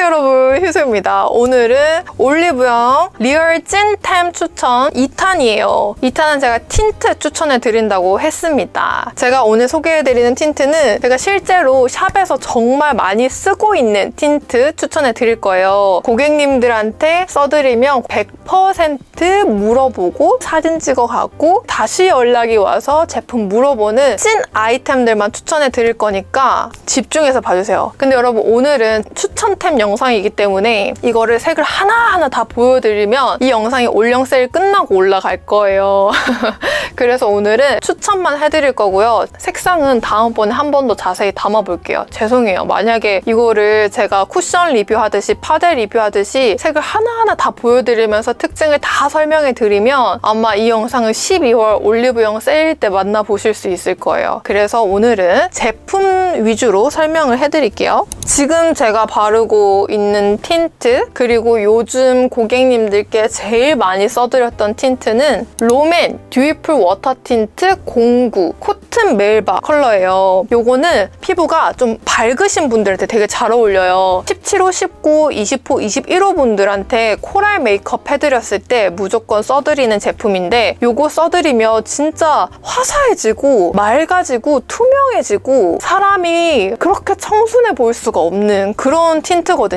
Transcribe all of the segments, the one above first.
안녕하세요 여러분 희수입니다. 오늘은 올리브영 리얼 찐템 추천 2탄이에요. 2탄은 제가 틴트 추천해 드린다고 했습니다. 제가 오늘 소개해 드리는 틴트는 제가 실제로 샵에서 정말 많이 쓰고 있는 틴트 추천해 드릴 거예요. 고객님들한테 써드리면 100% 물어보고 사진 찍어 가고 다시 연락이 와서 제품 물어보는 찐 아이템들만 추천해 드릴 거니까 집중해서 봐주세요. 근데 여러분 오늘은 추천템 영 상이기 때문에 이거를 색을 하나하나 다 보여드리면 이 영상이 올영 세일 끝나고 올라갈 거예요. 그래서 오늘은 추천만 해드릴 거고요. 색상은 다음번에 한 번 더 자세히 담아볼게요. 죄송해요. 만약에 이거를 제가 쿠션 리뷰하듯이 파데 리뷰하듯이 색을 하나하나 다 보여드리면서 특징을 다 설명해 드리면 아마 이 영상을 12월 올리브영 세일 때 만나보실 수 있을 거예요. 그래서 오늘은 제품 위주로 설명을 해드릴게요. 지금 제가 바르고 있는 틴트 그리고 요즘 고객님들께 제일 많이 써드렸던 틴트는 롬앤 듀이풀 워터 틴트 09 코튼 멜바 컬러예요. 요거는 피부가 좀 밝으신 분들한테 되게 잘 어울려요. 17호, 19, 20호, 21호 분들한테 코랄 메이크업 해드렸을 때 무조건 써드리는 제품인데 요거 써드리면 진짜 화사해지고 맑아지고 투명해지고 사람이 그렇게 청순해 보일 수가 없는 그런 틴트거든요.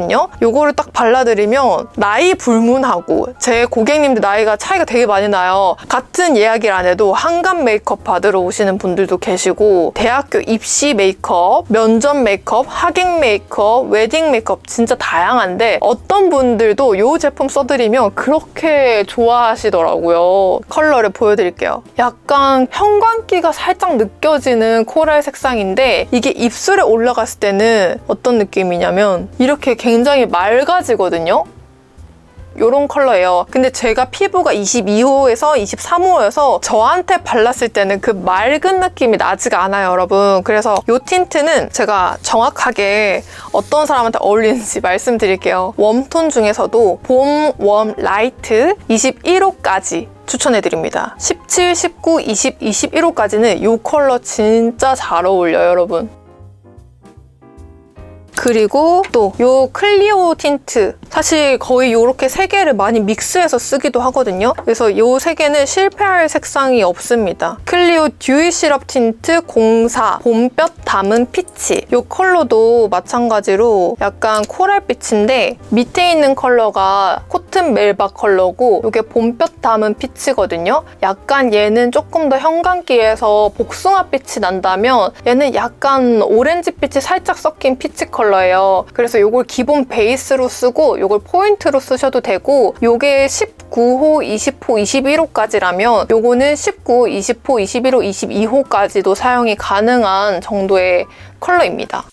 요거를 딱 발라드리면 나이 불문하고 제 고객님들 나이가 차이가 되게 많이 나요. 같은 예약일 안 해도 한감 메이크업 받으러 오시는 분들도 계시고 대학교 입시 메이크업, 면접 메이크업, 하객 메이크업, 웨딩 메이크업 진짜 다양한데 어떤 분들도 이 제품 써드리면 그렇게 좋아하시더라고요. 컬러를 보여드릴게요. 약간 형광기가 살짝 느껴지는 코랄 색상인데 이게 입술에 올라갔을 때는 어떤 느낌이냐면 이렇게 굉장히 맑아지거든요. 요런 컬러예요. 근데 제가 피부가 22호에서 23호여서 저한테 발랐을 때는 그 맑은 느낌이 나지가 않아요, 여러분. 그래서 요 틴트는 제가 정확하게 어떤 사람한테 어울리는지 말씀드릴게요. 웜톤 중에서도 봄, 웜, 라이트 21호까지 추천해드립니다. 17, 19, 20, 21호까지는 이 컬러 진짜 잘 어울려요, 여러분. 그리고 또 요 클리오 틴트 사실 거의 이렇게 세 개를 많이 믹스해서 쓰기도 하거든요. 그래서 이 세 개는 실패할 색상이 없습니다. 클리오 듀이 시럽 틴트 04 봄볕 담은 피치 이 컬러도 마찬가지로 약간 코랄빛인데 밑에 있는 컬러가 코튼 멜바 컬러고 이게 봄볕 담은 피치거든요. 약간 얘는 조금 더 형광기에서 복숭아빛이 난다면 얘는 약간 오렌지빛이 살짝 섞인 피치 컬러예요. 그래서 이걸 기본 베이스로 쓰고 이걸 포인트로 쓰셔도 되고 이게 19호, 20호, 21호까지라면 요거는 19, 20호, 21호, 22호까지도 사용이 가능한 정도의 컬러입니다.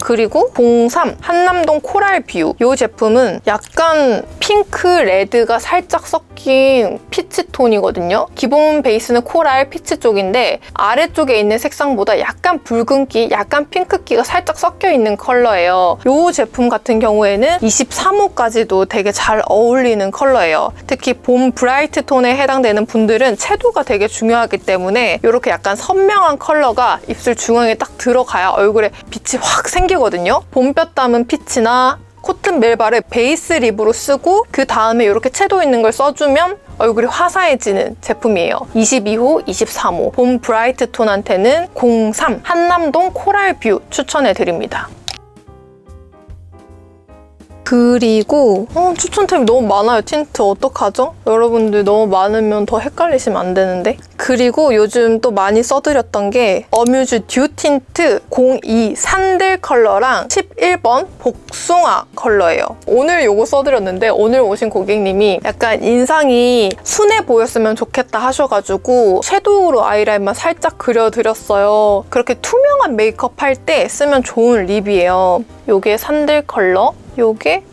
그리고 03 한남동 코랄 뷰 이 제품은 약간 핑크 레드가 살짝 섞인 피치 톤이거든요. 기본 베이스는 코랄 피치 쪽인데 아래쪽에 있는 색상보다 약간 붉은기, 약간 핑크기가 살짝 섞여 있는 컬러예요. 이 제품 같은 경우에는 23호까지도 되게 잘 어울리는 컬러예요. 특히 봄 브라이트 톤에 해당되는 분들은 채도가 되게 중요하기 때문에 이렇게 약간 선명한 컬러가 입술 중앙에 딱 들어가야 얼굴에 빛이 확 생기거든요. 봄볕 담은 피치나 코튼 멜바를 베이스 립으로 쓰고 그 다음에 이렇게 채도 있는 걸 써주면 얼굴이 화사해지는 제품이에요. 22호, 23호 봄 브라이트 톤한테는 03 한남동 코랄 뷰 추천해드립니다. 그리고 어, 추천템이 너무 많아요. 틴트 어떡하죠? 여러분들 너무 많으면 더 헷갈리시면 안 되는데. 그리고 요즘 또 많이 써드렸던 게 어뮤즈 듀 틴트 02 산들 컬러랑 11번 복숭아 컬러예요. 오늘 요거 써드렸는데 오늘 오신 고객님이 약간 인상이 순해 보였으면 좋겠다 하셔가지고 섀도우로 아이라인만 살짝 그려드렸어요. 그렇게 투명한 메이크업 할 때 쓰면 좋은 립이에요. 요게 산들 컬러 요게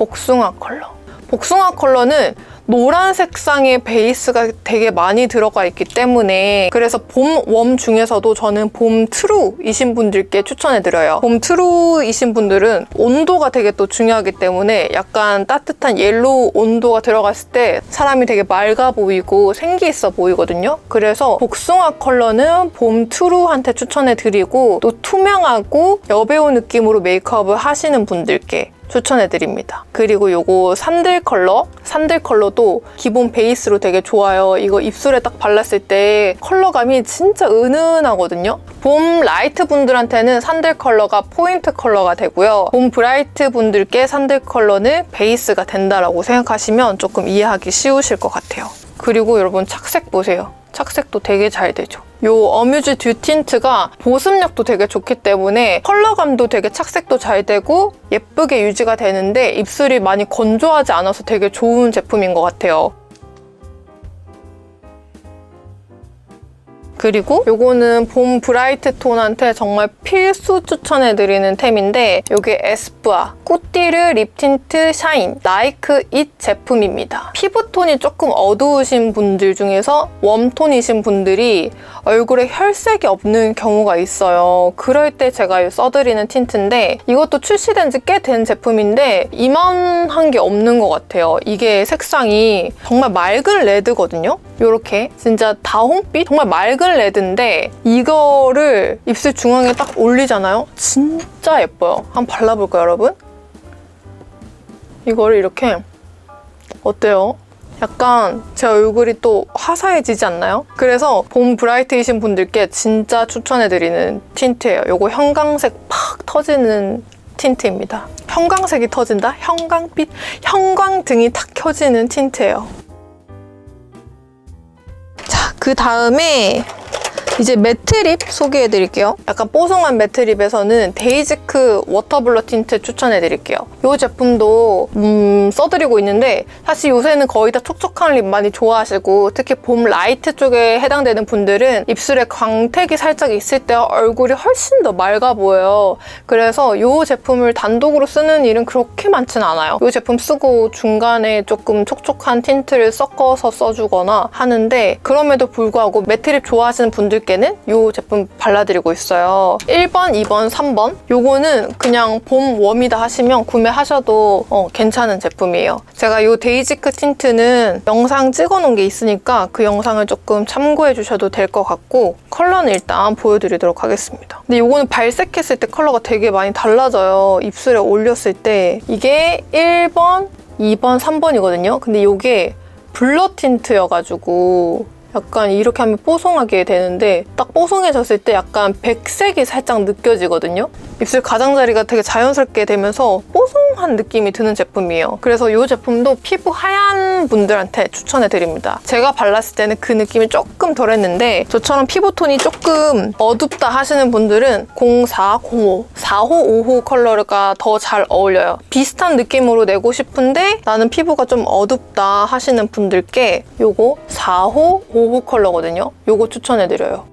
복숭아 컬러. 복숭아 컬러는 노란 색상의 베이스가 되게 많이 들어가 있기 때문에 그래서 봄 웜 중에서도 저는 봄 트루이신 분들께 추천해드려요. 봄 트루이신 분들은 온도가 되게 또 중요하기 때문에 약간 따뜻한 옐로우 온도가 들어갔을 때 사람이 되게 맑아 보이고 생기 있어 보이거든요. 그래서 복숭아 컬러는 봄 트루한테 추천해드리고 또 투명하고 여배우 느낌으로 메이크업을 하시는 분들께 추천해드립니다. 그리고 요거 산들 컬러? 산들 컬러도 기본 베이스로 되게 좋아요. 이거 입술에 딱 발랐을 때 컬러감이 진짜 은은하거든요. 봄 라이트 분들한테는 산들 컬러가 포인트 컬러가 되고요. 봄 브라이트 분들께 산들 컬러는 베이스가 된다라고 생각하시면 조금 이해하기 쉬우실 것 같아요. 그리고 여러분 착색 보세요. 착색도 되게 잘 되죠. 요 어뮤즈 듀 틴트가 보습력도 되게 좋기 때문에 컬러감도 되게 착색도 잘 되고 예쁘게 유지가 되는데 입술이 많이 건조하지 않아서 되게 좋은 제품인 것 같아요. 그리고 요거는 봄 브라이트 톤한테 정말 필수 추천해드리는 템인데 요게 에스쁘아 꾸띠르 립 틴트 샤인 나이크 잇 제품입니다. 피부톤이 조금 어두우신 분들 중에서 웜톤이신 분들이 얼굴에 혈색이 없는 경우가 있어요. 그럴 때 제가 써드리는 틴트인데 이것도 출시된 지 꽤 된 제품인데 이만한 게 없는 것 같아요. 이게 색상이 정말 맑은 레드거든요. 이렇게 진짜 다홍빛? 정말 맑은 레드인데 이거를 입술 중앙에 딱 올리잖아요. 진짜 예뻐요. 한번 발라볼까요, 여러분? 이거를 이렇게 어때요? 약간 제 얼굴이 또 화사해지지 않나요? 그래서 봄 브라이트이신 분들께 진짜 추천해드리는 틴트예요. 이거 형광색 팍 터지는 틴트입니다. 형광색이 터진다? 형광빛? 형광등이 탁 켜지는 틴트예요. 자, 그 다음에 이제 매트립 소개해드릴게요. 약간 뽀송한 매트립에서는 데이지크 워터블러 틴트 추천해드릴게요. 이 제품도 음, 써드리고 있는데 사실 요새는 거의 다 촉촉한 립 많이 좋아하시고 특히 봄 라이트 쪽에 해당되는 분들은 입술에 광택이 살짝 있을 때 얼굴이 훨씬 더 맑아 보여요. 그래서 이 제품을 단독으로 쓰는 일은 그렇게 많진 않아요. 이 제품 쓰고 중간에 조금 촉촉한 틴트를 섞어서 써주거나 하는데 그럼에도 불구하고 매트립 좋아하시는 분들께 는 이 제품 발라드리고 있어요. 1번, 2번, 3번 요거는 그냥 봄 웜이다 하시면 구매하셔도 어, 괜찮은 제품이에요. 제가 이 데이지크 틴트는 영상 찍어놓은 게 있으니까 그 영상을 조금 참고해 주셔도 될 것 같고 컬러는 일단 보여드리도록 하겠습니다. 근데 이거는 발색했을 때 컬러가 되게 많이 달라져요. 입술에 올렸을 때 이게 1번, 2번, 3번이거든요. 근데 이게 블러 틴트여가지고 약간 이렇게 하면 뽀송하게 되는데 딱 뽀송해졌을 때 약간 백색이 살짝 느껴지거든요. 입술 가장자리가 되게 자연스럽게 되면서 뽀송한 느낌이 드는 제품이에요. 그래서 이 제품도 피부 하얀 분들한테 추천해 드립니다. 제가 발랐을 때는 그 느낌이 조금 덜했는데 저처럼 피부톤이 조금 어둡다 하시는 분들은 04, 05, 4호, 5호 컬러가 더 잘 어울려요. 비슷한 느낌으로 내고 싶은데 나는 피부가 좀 어둡다 하시는 분들께 요거 4호, 5호 컬러거든요. 요거 추천해 드려요.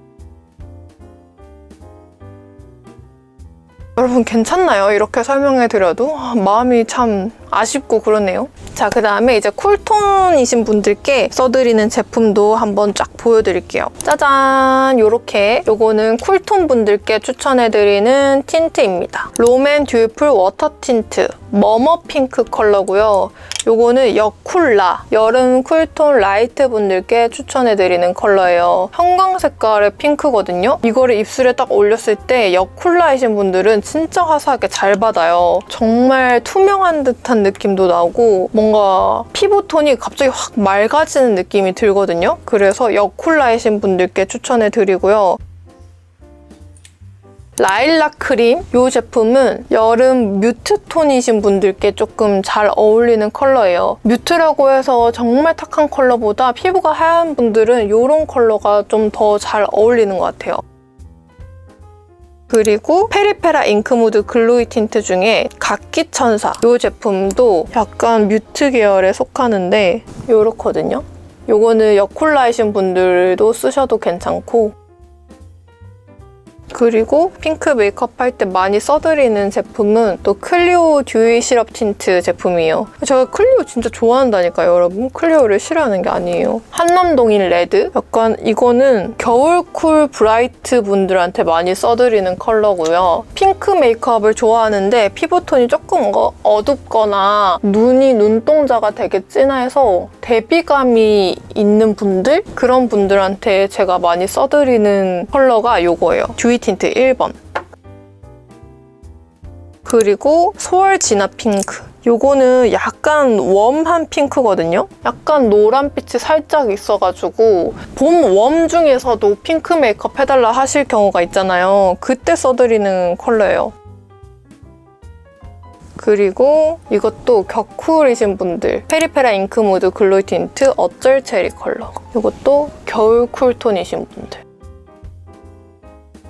여러분 괜찮나요? 이렇게 설명해 드려도 아, 마음이 참 아쉽고 그러네요. 자, 그 다음에 이제 쿨톤이신 분들께 써드리는 제품도 한번 쫙 보여드릴게요. 짜잔! 요렇게 요거는 쿨톤 분들께 추천해드리는 틴트입니다. 롬앤 듀플 워터 틴트 머머 핑크 컬러고요. 요거는 여쿨라 여름 쿨톤 라이트 분들께 추천해드리는 컬러예요. 형광 색깔의 핑크거든요. 이거를 입술에 딱 올렸을 때 여쿨라이신 분들은 진짜 화사하게 잘 받아요. 정말 투명한 듯한 느낌도 나고 뭔가 피부톤이 갑자기 확 맑아지는 느낌이 들거든요. 그래서 여쿨라이신 분들께 추천해 드리고요. 라일락 크림 이 제품은 여름 뮤트 톤이신 분들께 조금 잘 어울리는 컬러예요. 뮤트라고 해서 정말 탁한 컬러보다 피부가 하얀 분들은 이런 컬러가 좀 더 잘 어울리는 것 같아요. 그리고 페리페라 잉크무드 글로이 틴트 중에 각기천사 이 제품도 약간 뮤트 계열에 속하는데 이렇거든요. 요거는 여쿨라이신 분들도 쓰셔도 괜찮고 그리고 핑크 메이크업 할 때 많이 써드리는 제품은 또 클리오 듀이 시럽 틴트 제품이에요. 제가 클리오 진짜 좋아한다니까요, 여러분. 클리오를 싫어하는 게 아니에요. 한남동인 레드? 약간 이거는 겨울쿨 브라이트 분들한테 많이 써드리는 컬러고요. 핑크 메이크업을 좋아하는데 피부톤이 조금 어- 어둡거나 눈이 눈동자가 되게 진해서 대비감이 있는 분들? 그런 분들한테 제가 많이 써드리는 컬러가 이거예요. 듀이 틴트 1번. 그리고 소월 진화 핑크. 요거는 약간 웜한 핑크거든요? 약간 노란빛이 살짝 있어가지고 봄 웜 중에서도 핑크 메이크업 해달라 하실 경우가 있잖아요. 그때 써드리는 컬러예요. 그리고 이것도 격쿨이신 분들 페리페라 잉크 무드 글로이 틴트 어쩔 체리 컬러 이것도 겨울 쿨톤이신 분들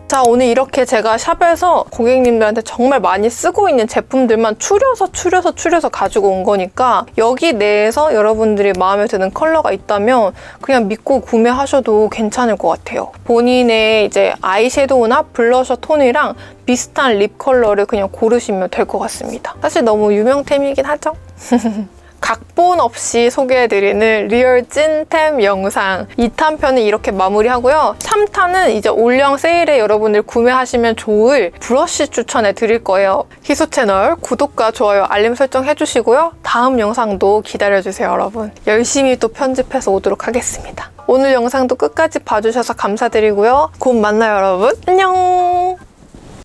자 오늘 이렇게 제가 샵에서 고객님들한테 정말 많이 쓰고 있는 제품들만 추려서 추려서 추려서 가지고 온 거니까 여기 내에서 여러분들이 마음에 드는 컬러가 있다면 그냥 믿고 구매하셔도 괜찮을 것 같아요. 본인의 이제 아이섀도우나 블러셔 톤이랑 비슷한 립 컬러를 그냥 고르시면 될 것 같습니다. 사실 너무 유명템이긴 하죠 각본 없이 소개해드리는 리얼 찐템 영상 2탄 편은 이렇게 마무리하고요. 3탄은 이제 올영 세일에 여러분들 구매하시면 좋을 브러쉬 추천해 드릴 거예요. 희소 채널 구독과 좋아요, 알림 설정 해주시고요. 다음 영상도 기다려주세요, 여러분. 열심히 또 편집해서 오도록 하겠습니다. 오늘 영상도 끝까지 봐주셔서 감사드리고요. 곧 만나요, 여러분. 안녕!